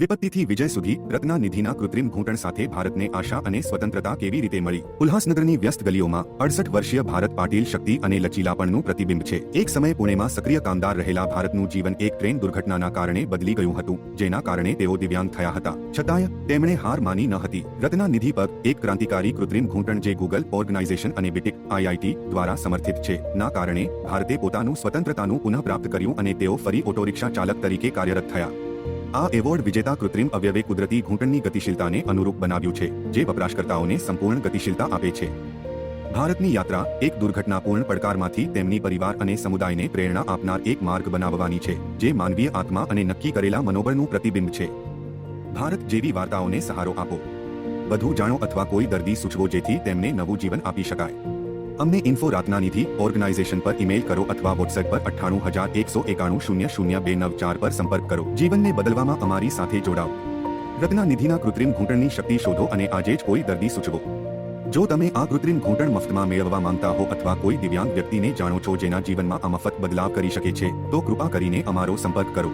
વિપત્તિથી વિજય સુધી રત્ના નિધિના કૃત્રિમ ઘૂંટણ સાથે ભારતને આશા અને સ્વતંત્રતા કેવી રીતે મળી? ઉલ્હાસનગરની વ્યસ્ત ગલીઓમાં અડસઠ વર્ષીય ભારત પાટીલ શક્તિ અને લચીલાપણનું પ્રતિબિંબ છે. એક સમયે પુણેમાં સક્રિય કામદાર રહેલા ભારતનું જીવન એક ટ્રેન દુર્ઘટનાના કારણે બદલી ગયું હતું, જેના કારણે તેઓ દિવ્યાંગ થયા હતા. છતાંય તેમણે હાર માની ન હતી. રત્ના નિધિ પગ એક ક્રાંતિકારી કૃત્રિમ ઘૂંટણ જે ગૂગલ ઓર્ગેનાઇઝેશન અને બિટિક આઈઆઈટી દ્વારા સમર્થિત છે, ના કારણે ભારતે પોતાનું સ્વતંત્રતાનું પુનઃપ્રાપ્ત કર્યું અને તેઓ ફરી ઓટોરિક્ષા ચાલક તરીકે કાર્યરત થયા. આ એવોર્ડ વિજેતા કૃત્રિમ અવયવે કુદરતી ઘૂંટણની ગતિશીલતાને અનુરૂપ બનાવ્યું છે, જે વપરાશકર્તાઓને સંપૂર્ણ ગતિશીલતા આપે છે. ભારતની યાત્રા એક દુર્ઘટનાપૂર્ણ પડકારમાંથી તેમની પરિવાર અને સમુદાયને પ્રેરણા આપનાર એક માર્ગ બનાવવાની છે, જે માનવીય આત્મા અને નક્કી કરેલા મનોબળનું પ્રતિબિંબ છે. ભારત જેવી વાર્તાઓને સહારો આપો. વધુ જાણો અથવા કોઈ દર્દી સૂચવો જેથી તેમને નવું જીવન આપી શકાય. અમને ઇન્ફો રાતના નિધિ ઓર્ગેનાઇઝેશન પર ઈમેલ કરો અથવા વોટ્સએપ પર અઠ્ઠાણું હજાર એકસો એકાણું શૂન્ય શૂન્ય બે નવ ચાર પર સંપર્ક કરો. જીવનને બદલવામાં અમારી સાથે જોડાઓ. રત્ના નિધિના કૃત્રિમ ઘૂંટણની શક્તિ શોધો અને આજે જ કોઈ દર્દી સૂચવો. જો તમે આ કૃત્રિમ ઘૂંટણ મફતમાં મેળવવા માંગતા હો અથવા કોઈ દિવ્યાંગ વ્યક્તિને જાણો છો જેના જીવનમાં આ મફત બદલાવ કરી શકે છે, તો કૃપા કરીને અમારો સંપર્ક કરો.